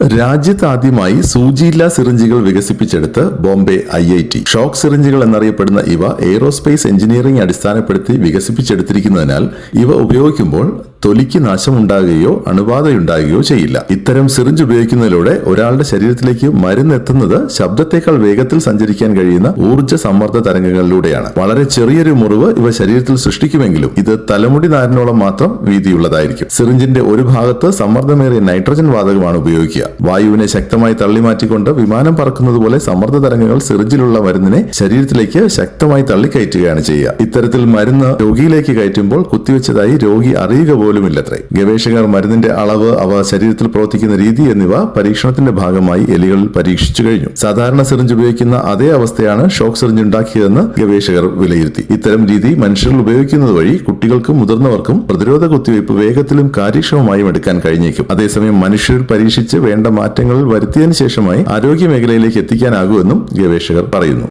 രാജ്യത്ത് ആദ്യമായി സൂചിയില്ലാ സിറിഞ്ചുകൾ വികസിപ്പിച്ചെടുത്ത് Bombay I I T. Shock സിറിഞ്ചുകൾ എന്നറിയപ്പെടുന്ന ഇവ എയ്റോസ്പേസ് എഞ്ചിനീയറിംഗ് അടിസ്ഥാനപ്പെടുത്തി വികസിപ്പിച്ചെടുത്തിരിക്കുന്നതിനാൽ ഇവ ഉപയോഗിക്കുമ്പോൾ തൊലിക്ക് നാശമുണ്ടാകുകയോ അണുബാധയുണ്ടാകുകയോ ചെയ്യില്ല. ഇത്തരം സിറിഞ്ച് ഉപയോഗിക്കുന്നതിലൂടെ ഒരാളുടെ ശരീരത്തിലേക്ക് മരുന്ന് എത്തുന്നത് ശബ്ദത്തേക്കാൾ വേഗത്തിൽ സഞ്ചരിക്കാൻ കഴിയുന്ന ഊർജ സമ്മർദ്ദ തരംഗങ്ങളിലൂടെയാണ്. വളരെ ചെറിയൊരു മുറിവ് ഇവ ശരീരത്തിൽ സൃഷ്ടിക്കുമെങ്കിലും ഇത് തലമുടി നാരിനോളം മാത്രം വീതിയുള്ളതായിരിക്കും. സിറിഞ്ചിന്റെ ഒരു ഭാഗത്ത് സമ്മർദ്ദമേറിയ നൈട്രജൻ വാതകമാണ് ഉപയോഗിക്കുക. വായുവിനെ ശക്തമായി തള്ളിമാറ്റിക്കൊണ്ട് വിമാനം പറക്കുന്നത് പോലെ സമ്മർദ്ദ തരംഗങ്ങൾ സിറിഞ്ചിലുള്ള മരുന്നിനെ ശരീരത്തിലേക്ക് ശക്തമായി തള്ളിക്കയറ്റുകയാണ് ചെയ്യുക. ഇത്തരത്തിൽ മരുന്ന് രോഗിയിലേക്ക് കയറ്റുമ്പോൾ കുത്തിവെച്ചതായി രോഗി അറിയുക പോലുമില്ലത്രേ. ഗവേഷകർ മരുന്നിന്റെ അളവ് അവ ശരീരത്തിൽ പ്രവർത്തിക്കുന്ന രീതി എന്നിവ പരീക്ഷണത്തിന്റെ ഭാഗമായി എലികളിൽ പരീക്ഷിച്ചു കഴിഞ്ഞു. സാധാരണ സിറിഞ്ച് ഉപയോഗിക്കുന്ന അതേ അവസ്ഥയാണ് ഷോക്ക് സിറിഞ്ച് ഉണ്ടാക്കിയതെന്ന് ഗവേഷകർ വിലയിരുത്തി. ഇത്തരം രീതി മനുഷ്യരിൽ ഉപയോഗിക്കുന്നത് വഴി കുട്ടികൾക്കും മുതിർന്നവർക്കും പ്രതിരോധ കുത്തിവയ്പ് വേഗത്തിലും കാര്യക്ഷമമായും എടുക്കാൻ കഴിഞ്ഞേക്കും. അതേസമയം മനുഷ്യരിൽ പരീക്ഷിച്ച് വേണ്ട മാറ്റങ്ങൾ വരുത്തിയതിനു ശേഷമായി ആരോഗ്യ മേഖലയിലേക്ക് എത്തിക്കാനാകുമെന്നും ഗവേഷകർ പറയുന്നു.